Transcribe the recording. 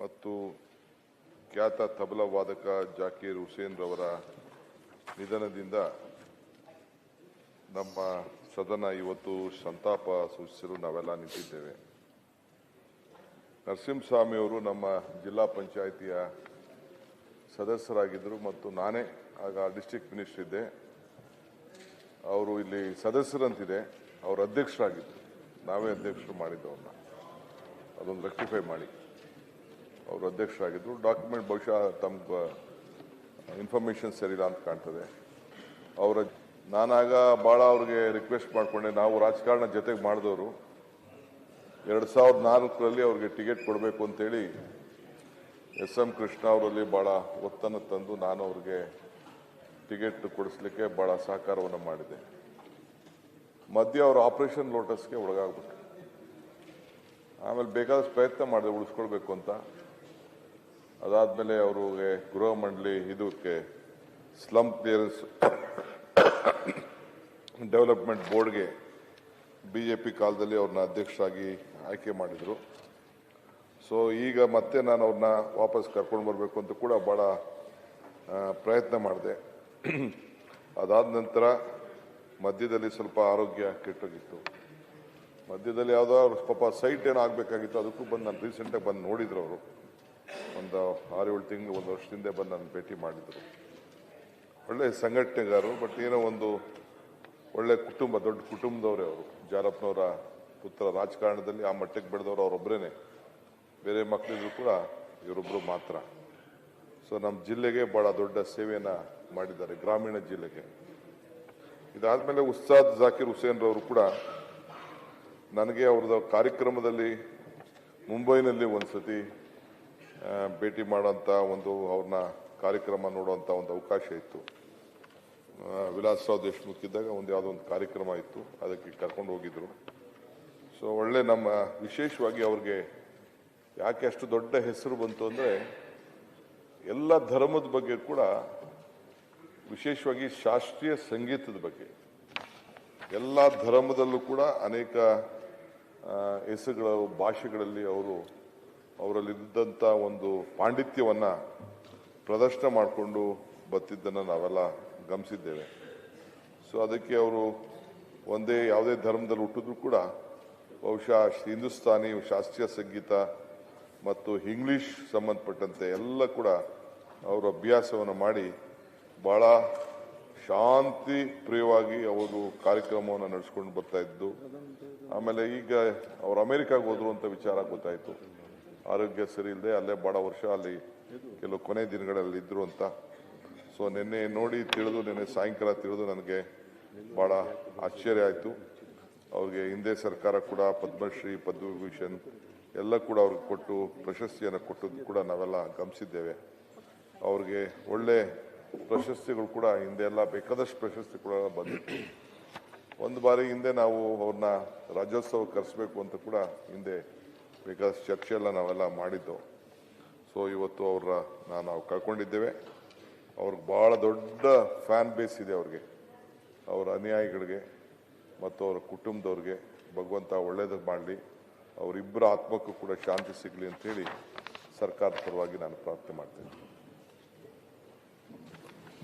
ಮತ್ತು ಖ್ಯಾತ ತಬಲಾ ವಾದಕ ಜಾಕೀರ್ ಹುಸೇನ್ ರವರ ನಿಧನದಿಂದ ನಮ್ಮ ಸದನ ಇವತ್ತು ಸಂತಾಪ ಸೂಚಿಸಲು ನಾವೆಲ್ಲ ನಿಂತಿದ್ದೇವೆ. ನರಸಿಂಹಸ್ವಾಮಿ ಅವರು ನಮ್ಮ ಜಿಲ್ಲಾ ಪಂಚಾಯಿತಿಯ ಸದಸ್ಯರಾಗಿದ್ದರು ಮತ್ತು ನಾನೇ ಆಗ ಡಿಸ್ಟ್ರಿಕ್ಟ್ ಮಿನಿಸ್ಟರ್ ಇದ್ದೆ. ಅವರು ಇಲ್ಲಿ ಸದಸ್ಯರಂತಿದೆ. ಅವರು ಅಧ್ಯಕ್ಷರಾಗಿದ್ದರು. ನಾವೇ ಅಧ್ಯಕ್ಷರು ಮಾಡಿದ್ದವ್ರನ್ನ. ಅದೊಂದು ರೆಕ್ಟಿಫೈ ಮಾಡಿ. ಅವರು ಅಧ್ಯಕ್ಷರಾಗಿದ್ದರು ಡಾಕ್ಯುಮೆಂಟ್ ಬಹುಶಃ ತಮ್ಮ ಇನ್ಫಾರ್ಮೇಷನ್ ಸರಿಯಿಲ್ಲ ಅಂತ ಕಾಣ್ತದೆ. ಅವರ, ನಾನಾಗ ಭಾಳ ಅವ್ರಿಗೆ ರಿಕ್ವೆಸ್ಟ್ ಮಾಡಿಕೊಂಡೆ. ನಾವು ರಾಜಕಾರಣ ಜೊತೆಗೆ ಮಾಡಿದವರು. ಎರಡು ಸಾವಿರದ ನಾಲ್ಕರಲ್ಲಿ ಅವ್ರಿಗೆ ಟಿಕೆಟ್ ಕೊಡಬೇಕು ಅಂತೇಳಿ ಎಸ್ ಎಂ ಕೃಷ್ಣ ಅವರಲ್ಲಿ ಭಾಳ ಒತ್ತನ್ನು ತಂದು ನಾನು ಅವ್ರಿಗೆ ಟಿಕೆಟ್ ಕೊಡಿಸ್ಲಿಕ್ಕೆ ಭಾಳ ಸಹಕಾರವನ್ನು ಮಾಡಿದೆ. ಮಧ್ಯೆ ಅವರು ಆಪರೇಷನ್ ಲೋಟಸ್ಗೆ ಒಳಗಾಗ್ಬಿಟ್ರು. ಆಮೇಲೆ ಬೇಕಾದಷ್ಟು ಪ್ರಯತ್ನ ಮಾಡಿದೆ, ಉಳಿಸ್ಕೊಳ್ಬೇಕು ಅಂತ. ಅದಾದಮೇಲೆ ಅವ್ರಿಗೆ ಗೃಹ ಮಂಡಳಿ ಇದಕ್ಕೆ ಸ್ಲಮ್ ಕ್ಲಿಯರೆನ್ಸ್ ಡೆವಲಪ್ಮೆಂಟ್ ಬೋರ್ಡ್ಗೆ ಬಿ ಜೆ ಪಿ ಕಾಲದಲ್ಲಿ ಅವ್ರನ್ನ ಅಧ್ಯಕ್ಷರಾಗಿ ಆಯ್ಕೆ ಮಾಡಿದರು. ಸೊ ಈಗ ಮತ್ತೆ ನಾನು ಅವ್ರನ್ನ ವಾಪಸ್ ಕರ್ಕೊಂಡು ಬರಬೇಕು ಅಂತ ಕೂಡ ಭಾಳ ಪ್ರಯತ್ನ ಮಾಡಿದೆ. ಅದಾದ ನಂತರ ಮಧ್ಯದಲ್ಲಿ ಸ್ವಲ್ಪ ಆರೋಗ್ಯ ಕೆಟ್ಟೋಗಿತ್ತು. ಮಧ್ಯದಲ್ಲಿ ಯಾವುದೋ ಪಾಪ ಸೈಟ್ ಏನೋ ಆಗಬೇಕಾಗಿತ್ತು, ಅದಕ್ಕೂ ಬಂದು ನಾನು ರೀಸೆಂಟಾಗಿ ಬಂದು ನೋಡಿದ್ರು ಅವರು. ಒಂದು ಆರು ಏಳು ತಿಂಗಳು ಒಂದು ವರ್ಷದಿಂದ ಬಂದು ನನ್ನ ಭೇಟಿ ಮಾಡಿದರು. ಒಳ್ಳೆ ಸಂಘಟನೆಗಾರರು ಬಟ್ ಏನೋ ಒಂದು ಒಳ್ಳೆ ಕುಟುಂಬ ದೊಡ್ಡ ಕುಟುಂಬದವರೇ ಅವರು. ಜಾರಪ್ಪನವರ ಪುತ್ರ ರಾಜಕಾರಣದಲ್ಲಿ ಆ ಮಟ್ಟಕ್ಕೆ ಬೆಳೆದವರು ಅವರೊಬ್ಬರೇನೆ ಬೇರೆ ಮಕ್ಕಳಿದ್ರು ಕೂಡ ಇವರೊಬ್ಬರು ಮಾತ್ರ. ಸೊ ನಮ್ಮ ಜಿಲ್ಲೆಗೆ ಭಾಳ ದೊಡ್ಡ ಸೇವೆಯನ್ನು ಮಾಡಿದ್ದಾರೆ ಗ್ರಾಮೀಣ ಜಿಲ್ಲೆಗೆ. ಇದಾದಮೇಲೆ ಉಸ್ತಾದ್ ಜಾಕಿರ್ ಹುಸೇನ್ ರವರು ಕೂಡ ನನಗೆ ಅವ್ರದ್ದು ಕಾರ್ಯಕ್ರಮದಲ್ಲಿ ಮುಂಬೈನಲ್ಲಿ ಒಂದ್ಸತಿ ಆ, ಭೇಟಿ ಮಾಡೋಂಥ ಒಂದು ಅವ್ರನ್ನ ಕಾರ್ಯಕ್ರಮ ನೋಡುವಂಥ ಒಂದು ಅವಕಾಶ ಇತ್ತು. ವಿಲಾಸರಾವ್ ದೇಶಮುಖ್ ಇದ್ದಾಗ ಒಂದು ಯಾವುದೋ ಒಂದು ಕಾರ್ಯಕ್ರಮ ಇತ್ತು, ಅದಕ್ಕೆ ಕರ್ಕೊಂಡು ಹೋಗಿದ್ರು. ಸೊ ಒಳ್ಳೆ ನಮ್ಮ, ವಿಶೇಷವಾಗಿ ಅವ್ರಿಗೆ ಯಾಕೆ ಅಷ್ಟು ದೊಡ್ಡ ಹೆಸರು ಬಂತು ಅಂದರೆ, ಎಲ್ಲ ಧರ್ಮದ ಬಗ್ಗೆ ಕೂಡ, ವಿಶೇಷವಾಗಿ ಶಾಸ್ತ್ರೀಯ ಸಂಗೀತದ ಬಗ್ಗೆ. ಎಲ್ಲ ಧರ್ಮದಲ್ಲೂ ಕೂಡ ಅನೇಕ ಹೆಸರುಗಳ, ಭಾಷೆಗಳಲ್ಲಿ ಅವರು ಅವರಲ್ಲಿದ್ದಂಥ ಒಂದು ಪಾಂಡಿತ್ಯವನ್ನು ಪ್ರದರ್ಶನ ಮಾಡಿಕೊಂಡು ಬತ್ತಿದ್ದನ್ನು ನಾವೆಲ್ಲ ಗಮನಿಸಿದ್ದೇವೆ. ಸೊ ಅದಕ್ಕೆ ಅವರು ಒಂದೇ ಯಾವುದೇ ಧರ್ಮದಲ್ಲಿ ಹುಟ್ಟಿದ್ರು ಕೂಡ ಬಹುಶಃ ಹಿಂದೂಸ್ತಾನಿ ಶಾಸ್ತ್ರೀಯ ಸಂಗೀತ ಮತ್ತು ಇಂಗ್ಲಿಷ್ ಸಂಬಂಧಪಟ್ಟಂತೆ ಎಲ್ಲ ಕೂಡ ಅವರು ಅಭ್ಯಾಸವನ್ನು ಮಾಡಿ ಭಾಳ ಶಾಂತಿ ಪ್ರಿಯವಾಗಿ ಅವರು ಕಾರ್ಯಕ್ರಮವನ್ನು ನಡೆಸ್ಕೊಂಡು ಬರ್ತಾ ಇದ್ದು, ಆಮೇಲೆ ಈಗ ಅವರು ಅಮೆರಿಕಾಗೆ ಹೋದ್ರು ಅಂತ ವಿಚಾರ ಗೊತ್ತಾಯಿತು. ಆರೋಗ್ಯ ಸರಿ ಇಲ್ಲದೆ ಅಲ್ಲೇ ಬಹಳ ವರ್ಷ, ಅಲ್ಲಿ ಕೆಲವು ಕೊನೆ ದಿನಗಳಲ್ಲಿ ಇದ್ರು ಅಂತ. ಸೊ ನಿನ್ನೆ ನೋಡಿ ತಿಳಿದು, ನಿನ್ನೆ ಸಾಯಂಕಾಲ ತಿಳಿದು ನನಗೆ ಬಹಳ ಆಶ್ಚರ್ಯ ಆಯಿತು. ಅವ್ರಿಗೆ ಹಿಂದೆ ಸರ್ಕಾರ ಕೂಡ, ಪದ್ಮಶ್ರೀ, ಪದ್ಮವಿಭೂಷಣ್ ಎಲ್ಲ ಕೂಡ ಅವ್ರಿಗೆ ಕೊಟ್ಟು, ಪ್ರಶಸ್ತಿಯನ್ನು ಕೊಟ್ಟದ್ದು ಕೂಡ ನಾವೆಲ್ಲ ಗಮನಿಸಿದ್ದೇವೆ. ಅವ್ರಿಗೆ ಒಳ್ಳೆ ಪ್ರಶಸ್ತಿಗಳು ಕೂಡ ಹಿಂದೆ ಎಲ್ಲ ಬೇಕಾದಷ್ಟು ಪ್ರಶಸ್ತಿ ಕೂಡ ಬಂದಿತ್ತು. ಒಂದು ಬಾರಿ ಹಿಂದೆ ನಾವು ಅವ್ರನ್ನ ರಾಜ್ಯೋತ್ಸವ ಕರೆಸಬೇಕು ಅಂತ ಕೂಡ ಹಿಂದೆ ಬೇಕಾದಷ್ಟು ಚರ್ಚೆಲ್ಲ ನಾವೆಲ್ಲ ಮಾಡಿದ್ದು. ಸೊ ಇವತ್ತು ಅವರ ನಾವು ಕಳ್ಕೊಂಡಿದ್ದೇವೆ. ಅವ್ರಿಗೆ ಭಾಳ ದೊಡ್ಡ ಫ್ಯಾನ್ ಬೇಸ್ ಇದೆ ಅವ್ರಿಗೆ. ಅವರ ಅನುಯಾಯಿಗಳಿಗೆ ಮತ್ತು ಅವರ ಕುಟುಂಬದವ್ರಿಗೆ ಭಗವಂತ ಒಳ್ಳೇದು ಮಾಡಲಿ. ಅವರಿಬ್ಬರ ಆತ್ಮಕ್ಕೂ ಕೂಡ ಶಾಂತಿ ಸಿಗಲಿ ಅಂತೇಳಿ ಸರ್ಕಾರದ ಪರವಾಗಿ ನಾನು ಪ್ರಾರ್ಥನೆ ಮಾಡ್ತೇನೆ.